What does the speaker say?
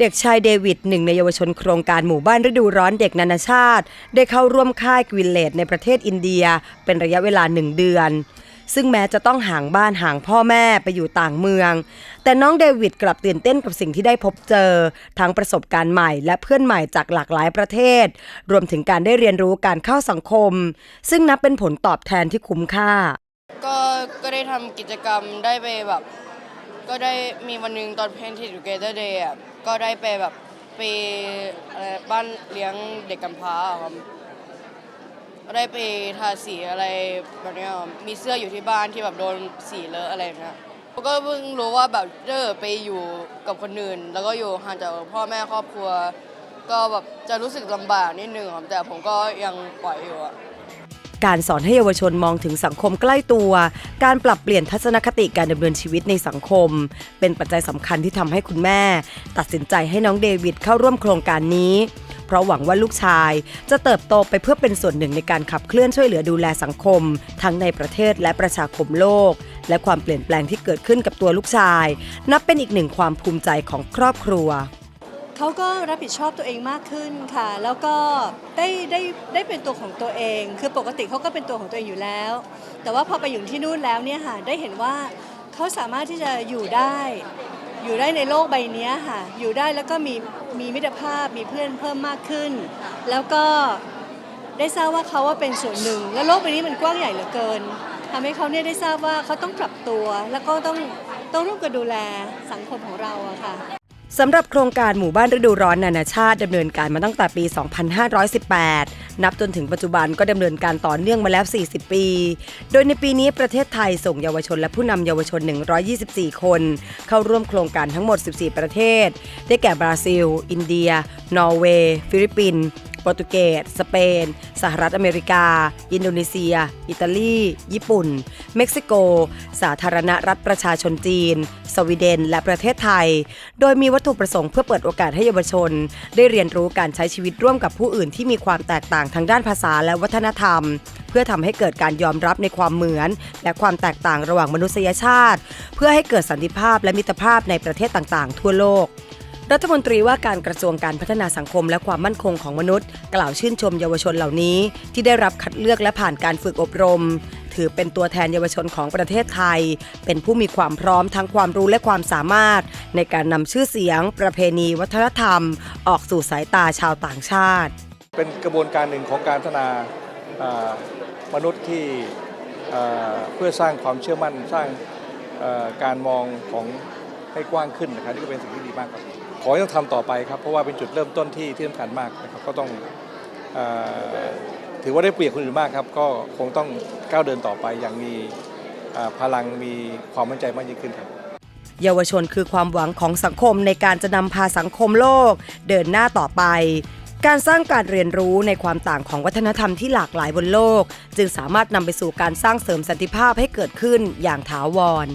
เด็กชายเดวิดหนึ่งในเยาวชนโครงการหมู่บ้านฤดูร้อนเด็กนานาชาติ ได้เข้าร่วมค่ายกวินเลดในประเทศอินเดีย เป็นระยะเวลาหนึ่งเดือน ซึ่งแม้จะต้องห่างบ้านห่างพ่อแม่ไปอยู่ต่างเมือง แต่น้องเดวิดกลับตื่นเต้นกับสิ่งที่ได้พบเจอ ทั้งประสบการณ์ใหม่และเพื่อนใหม่จากหลากหลายประเทศ รวมถึงการได้เรียนรู้การเข้าสังคม ซึ่งนับเป็นผลตอบแทนที่คุ้มค่า ก็ก็ได้ทำกิจกรรมได้ไปแบบ ก็ได้มีวันหนึ่งตอนเพนทิทูเกเตอร์เดย์ก็ได้ไปแบบไปอะไรบ้านเลี้ยงเด็กกำพร้าอะครับก็ได้ไปทาสีอะไรแบบเนี้ยครับมีเสื้ออยู่ที่บ้านที่แบบโดนสีเลอะอะไรแบบเนี้ยก็เพิ่งรู้ว่าแบบเออไปอยู่กับคนอื่น แล้วก็อยู่ห่างจากพ่อแม่ครอบครัว ก็แบบจะรู้สึกลำบากนิดนึงครับแต่ผมก็ยังปล่อยอยู่อะ การสอนให้เยาวชนมองถึงสังคมใกล้ตัว การปรับเปลี่ยนทัศนคติการดำเนินชีวิตในสังคม เป็นปัจจัยสำคัญที่ทำให้คุณแม่ ตัดสินใจให้น้องเดวิดเข้าร่วมโครงการนี้ เพราะหวังว่าลูกชาย จะเติบโตไปเพื่อเป็นส่วนหนึ่งในการขับเคลื่อนช่วยเหลือดูแลสังคม ทั้งในประเทศและประชาคมโลก และความเปลี่ยนแปลงที่เกิดขึ้นกับตัวลูกชาย นับเป็นอีกหนึ่งความภูมิใจของครอบครัว เขาก็รับผิดชอบตัวเองมากขึ้นค่ะ แล้วก็ได้ได้ได้เป็นตัวของตัวเอง คือปกติเขาก็เป็นตัวของตัวเองอยู่แล้ว แต่ว่าพอไปอยู่ที่นู่นแล้วเนี่ยค่ะได้เห็นว่าเขาสามารถที่จะอยู่ได้ อยู่ได้ในโลกใบนี้ค่ะ อยู่ได้แล้วก็มีมีมิตรภาพมีเพื่อนเพิ่มมากขึ้น แล้วก็ได้ทราบว่าเขาว่าเป็นส่วนหนึ่ง แล้วโลกใบนี้มันกว้างใหญ่เหลือเกินทำให้เขาเนี่ยได้ทราบว่าเขาต้องปรับตัว แล้วก็ต้องต้องร่วมกันดูแลสังคมของเราอะค่ะ สำหรับโครงการหมู่บ้านฤดูร้อนนานาชาติดำเนินการมาตั้งแต่ปี 2518 นับจนถึงปัจจุบันก็ดำเนินการต่อเนื่องมาแล้ว 40 ปี โดยในปีนี้ประเทศไทยส่งเยาวชนและผู้นำเยาวชน 124 คน เข้าร่วมโครงการทั้งหมด 14 ประเทศ ได้แก่บราซิล อินเดีย นอร์เวย์ ฟิลิปปินส์ รตุเกส สเปน สหรัฐอเมริกา อินโดนีเซีย อิตาลี ญี่ปุ่น เม็กซิโก สาธารณรัฐประชาชนจีน สวีเดน และประเทศไทย โดยมีวัตถุประสงค์เพื่อเปิดโอกาสให้เยาวชน ได้เรียนรู้การใช้ชีวิตร่วมกับผู้อื่นที่มีความแตกต่างทางด้านภาษาและวัฒนธรรม เพื่อทำให้เกิดการยอมรับในความเหมือน และความแตกต่างระหว่างมนุษยชาติ เพื่อให้เกิดสันติภาพและมิตรภาพในประเทศต่างๆ ทั่วโลก รัฐมนตรีว่าการกระทรวงการพัฒนาสังคมและความมั่นคงของมนุษย์ กล่าวชื่นชมเยาวชนเหล่านี้ ที่ได้รับคัดเลือกและผ่านการฝึกอบรม ถือเป็นตัวแทนเยาวชนของประเทศไทย เป็นผู้มีความพร้อมทั้งความรู้และความสามารถ ในการนำชื่อเสียง ประเพณี วัฒนธรรม ออกสู่สายตาชาวต่างชาติ เป็นกระบวนการหนึ่งของการพัฒนามนุษย์ที่เพื่อสร้างความเชื่อมั่นสร้างการมองของให้กว้างขึ้นนะครับนี่ก็เป็นสิ่งที่ดีมากครับ ขอให้ต้องทำต่อไปครับ เพราะว่าเป็นจุดเริ่มต้นที่ที่สำคัญมากนะครับก็ต้องอถือว่าได้เปรียบคนอื่นมากครับ ก็คงต้องก้าวเดินต่อไปอย่างมีพลังมีความมั่นใจมากยิ่งขึ้นครับเยาวชนคือความหวังของสังคมในการจะนำพาสังคมโลก เดินหน้าต่อไป การสร้างการเรียนรู้ในความต่างของวัฒนธรรมที่หลากหลายบนโลก จึงสามารถนำไปสู่การสร้างเสริมสันติภาพให้เกิดขึ้นอย่างถาวร